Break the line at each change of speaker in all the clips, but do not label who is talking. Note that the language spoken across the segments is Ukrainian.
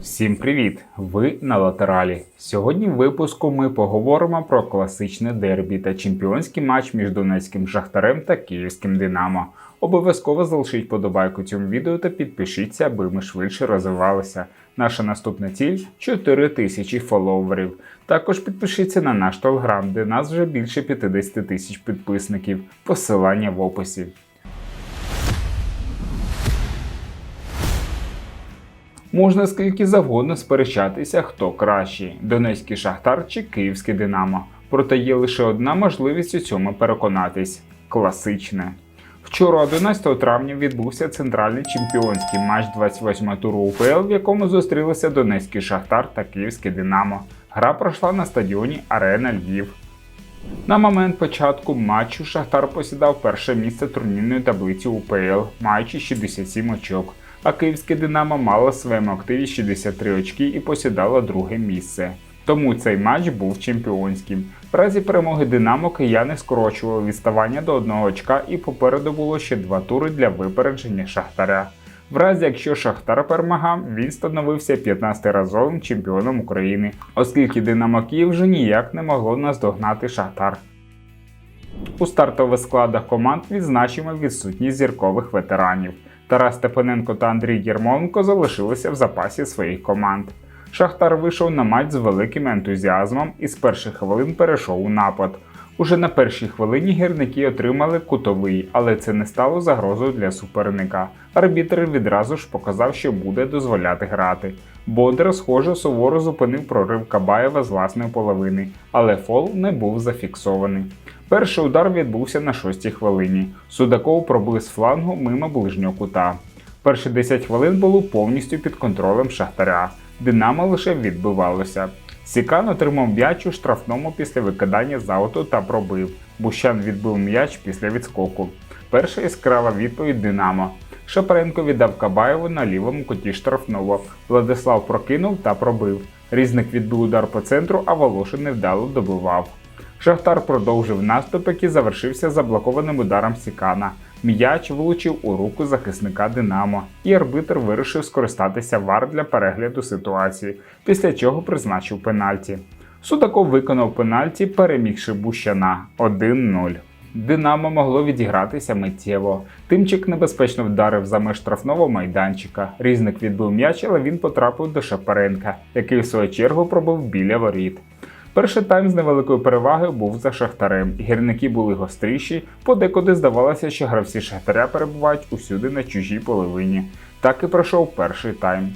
Всім привіт! Ви на латералі. Сьогодні в випуску ми поговоримо про класичне дербі та чемпіонський матч між Донецьким Шахтарем та Київським Динамо. Обов'язково залишіть подобайку цьому відео та підпишіться, аби ми швидше розвивалися. Наша наступна ціль 4 тисячі фоловерів. Також підпишіться на наш телеграм, де нас вже більше 50 тисяч підписників. Посилання в описі. Можна скільки завгодно сперечатися, хто кращий Донецький Шахтар чи Київське Динамо. Проте є лише одна можливість у цьому переконатись класичне. Вчора, 11 травня, відбувся центральний чемпіонський матч 28 туру УПЛ, в якому зустрілися Донецький Шахтар та Київське Динамо. Гра пройшла на стадіоні Арена Львів. На момент початку матчу Шахтар посідав перше місце турнірної таблиці УПЛ, маючи 67 очок а київське Динамо мало в своєму активі 63 очки і посідало друге місце. Тому цей матч був чемпіонським. В разі перемоги Динамо кияни скорочували відставання до одного очка і попереду було ще два тури для випередження Шахтаря. В разі якщо Шахтар перемагав, він становився 15-разовим чемпіоном України, оскільки Динамо Київ вже ніяк не могло наздогнати Шахтар. У стартових складах команд відзначимо відсутність зіркових ветеранів. Тарас Степаненко та Андрій Єрмоленко залишилися в запасі своїх команд. Шахтар вийшов на матч з великим ентузіазмом і з перших хвилин перейшов у напад. Уже на першій хвилині гірники отримали кутовий, але це не стало загрозою для суперника. Арбітр відразу ж показав, що буде дозволяти грати. Бодер, схоже, суворо зупинив прорив Кабаєва з власної половини, але фол не був зафіксований. Перший удар відбувся на шостій хвилині. Судаков пробив з флангу мимо ближнього кута. Перші 10 хвилин було повністю під контролем Шахтаря. Динамо лише відбивалося. Сікан отримав м'яч у штрафному після викидання з ауту та пробив. Бущан відбив м'яч після відскоку. Перша яскрава відповідь Динамо. Шапаренко віддав Кабаєву на лівому куті штрафного. Владислав прокинув та пробив. Різник відбив удар по центру, а Волошин невдало добивав. Шахтар продовжив наступ, який завершився заблокованим ударом Сікана. М'яч влучив у руку захисника Динамо, і арбитр вирішив скористатися вар для перегляду ситуації, після чого призначив пенальті. Судаков виконав пенальті, перемігши Бущана 1-0. Динамо могло відігратися миттєво. Тимчик небезпечно вдарив за меж штрафного майданчика. Різник відбив м'яч, але він потрапив до Шапаренка, який в свою чергу пробив біля воріт. Перший тайм з невеликою перевагою був за Шахтарем. Гірники були гостріші, подекуди здавалося, що гравці Шахтаря перебувають усюди на чужій половині. Так і пройшов перший тайм.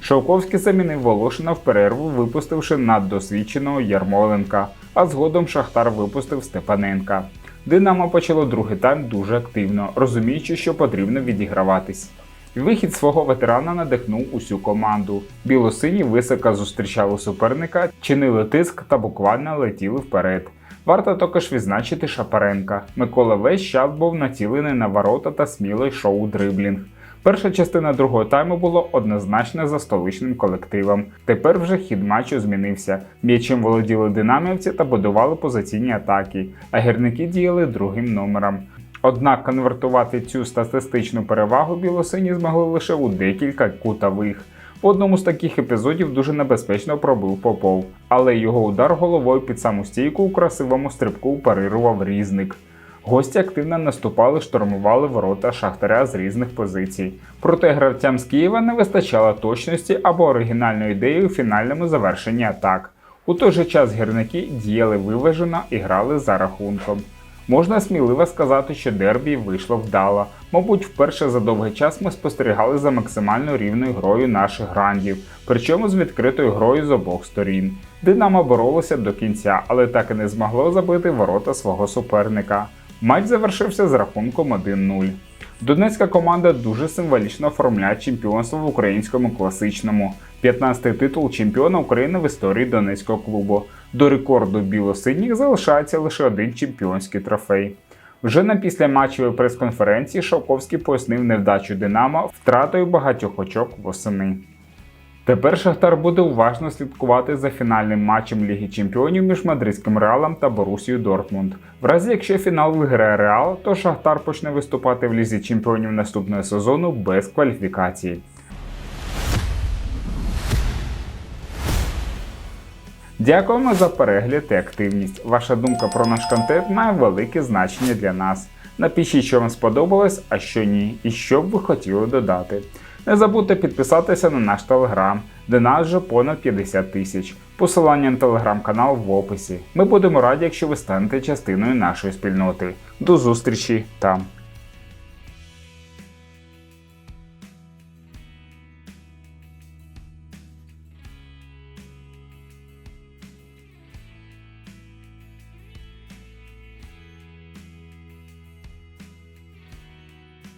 Шовковський замінив Волошина в перерву, випустивши наддосвідченого Ярмоленка, а згодом Шахтар випустив Степаненка. Динамо почало другий тайм дуже активно, розуміючи, що потрібно відіграватись. Вихід свого ветерана надихнув усю команду. Білосині високо зустрічали суперника, чинили тиск та буквально летіли вперед. Варто також відзначити Шапаренка. Микола весь час був націлений на ворота та сміло йшов у дриблінг. Перша частина другого тайму була однозначно за столичним колективом. Тепер вже хід матчу змінився. М'ячем володіли динамівці та будували позиційні атаки, а гірники діяли другим номером. Однак конвертувати цю статистичну перевагу білосині змогли лише у декілька кутових. В одному з таких епізодів дуже небезпечно пробив Попов, але його удар головою під саму стійку у красивому стрибку парирував різник. Гості активно наступали, штурмували ворота Шахтаря з різних позицій. Проте гравцям з Києва не вистачало точності або оригінальної ідеї у фінальному завершенні атак. У той же час гірники діяли виважено і грали за рахунком. Можна сміливо сказати, що дербі вийшло вдало. Мабуть, вперше за довгий час ми спостерігали за максимально рівною грою наших грандів, причому з відкритою грою з обох сторін. Динамо боролося до кінця, але так і не змогло забити ворота свого суперника. Матч завершився з рахунком 1-0. Донецька команда дуже символічно оформляє чемпіонство в українському класичному, 15-й титул чемпіона України в історії Донецького клубу. До рекорду білосиніх залишається лише один чемпіонський трофей. Вже на післяматчевій прес-конференції Шовковський пояснив невдачу Динамо втратою багатьох очок восени. Тепер Шахтар буде уважно слідкувати за фінальним матчем Ліги Чемпіонів між мадридським реалом та Борусією Дортмунд. В разі якщо фінал виграє Реал, то Шахтар почне виступати в лізі чемпіонів наступного сезону без кваліфікації. Дякуємо за перегляд і активність. Ваша думка про наш контент має велике значення для нас. Напишіть, що вам сподобалось, а що ні, і що б ви хотіли додати. Не забудьте підписатися на наш телеграм, де нас вже понад 50 тисяч. Посилання на телеграм-канал в описі. Ми будемо раді, якщо ви станете частиною нашої спільноти. До зустрічі там!